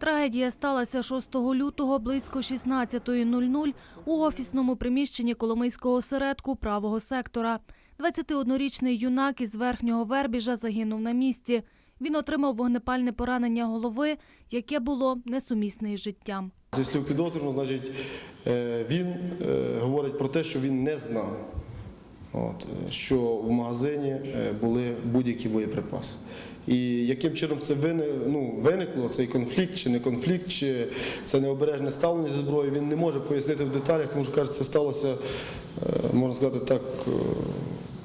Трагедія сталася 6 лютого близько 16.00 у офісному приміщенні Коломийського осередку правого сектора. 21-річний юнак із верхнього вербіжа загинув на місці. Він отримав вогнепальне поранення голови, яке було несумісне із життям. Зі слів підозрюваного, значить, е, він е, говорить про те, що він не знав, що в магазині е, були будь-які боєприпаси. І яким чином це ну, виникло, цей конфлікт, чи не конфлікт, чи це необережне ставлення зі зброєю, він не може пояснити в деталях, тому що каже, це сталося, е, можна сказати так, е,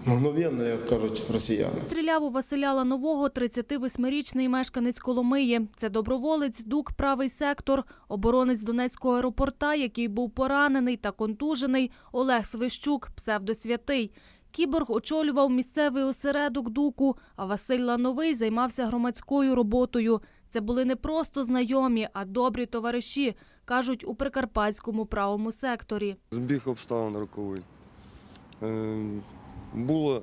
мгновенно, як кажуть росіяни. Стріляв у Василя Ланового 38-річний мешканець Коломиї. Це доброволець ДУК «Правий сектор», оборонець Донецького аеропорта, який був поранений та контужений, Олег Свищук, псевдосвятий. Кіборг очолював місцевий осередок ДУКу, а Василь Лановий займався громадською роботою. Це були не просто знайомі, а добрі товариші, кажуть у Прикарпатському правому секторі. Збіг обставин роковий. Е, було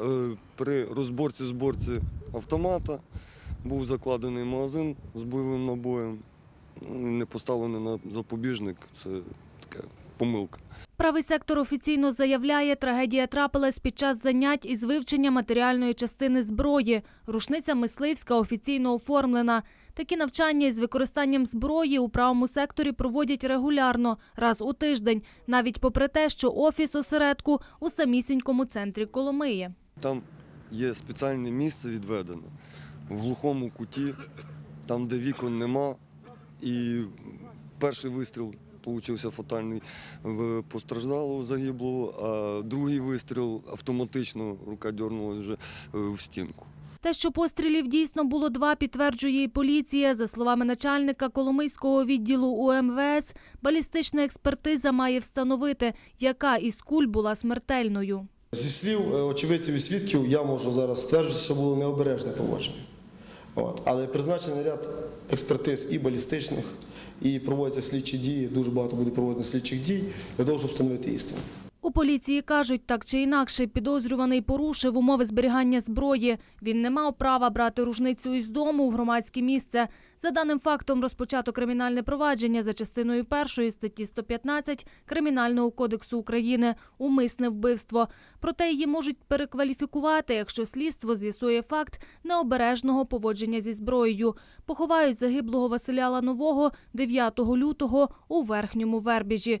е, при розборці зборці автомата, був закладений магазин з бойовим набоєм. Не поставлений на запобіжник, це помилка. Правий сектор офіційно заявляє, трагедія трапилась під час занять із вивчення матеріальної частини зброї. Рушниця мисливська офіційно оформлена. Такі навчання із використанням зброї у правому секторі проводять регулярно, раз у тиждень, навіть попри те, що офіс осередку у самісінькому центрі Коломиї. Там є спеціальне місце відведене в глухому куті, там, де вікон нема. І перший вистріл получився фатальний в постраждалого загиблого, а другий вистріл автоматично рука дернулася вже е, в стінку. Те, що пострілів дійсно було два, підтверджує і поліція. За словами начальника Коломийського відділу УМВС, балістична експертиза має встановити, яка із куль була смертельною. Зі слів е, очевидців і свідків, я можу зараз стверджувати, що було необережне поводження. От. Але призначений ряд експертиз і балістичних, і проводяться слідчі дії, дуже багато буде проводено слідчих дій для того, щоб встановити істину. У поліції кажуть, так чи інакше, підозрюваний порушив умови зберігання зброї. Він не мав права брати рушницю із дому у громадське місце. За даним фактом розпочато кримінальне провадження за частиною першої статті 115 Кримінального кодексу України «Умисне вбивство». Проте її можуть перекваліфікувати, якщо слідство з'ясує факт необережного поводження зі зброєю. Поховають загиблого Василя Ланового 9 лютого у Верхньому Вербіжі.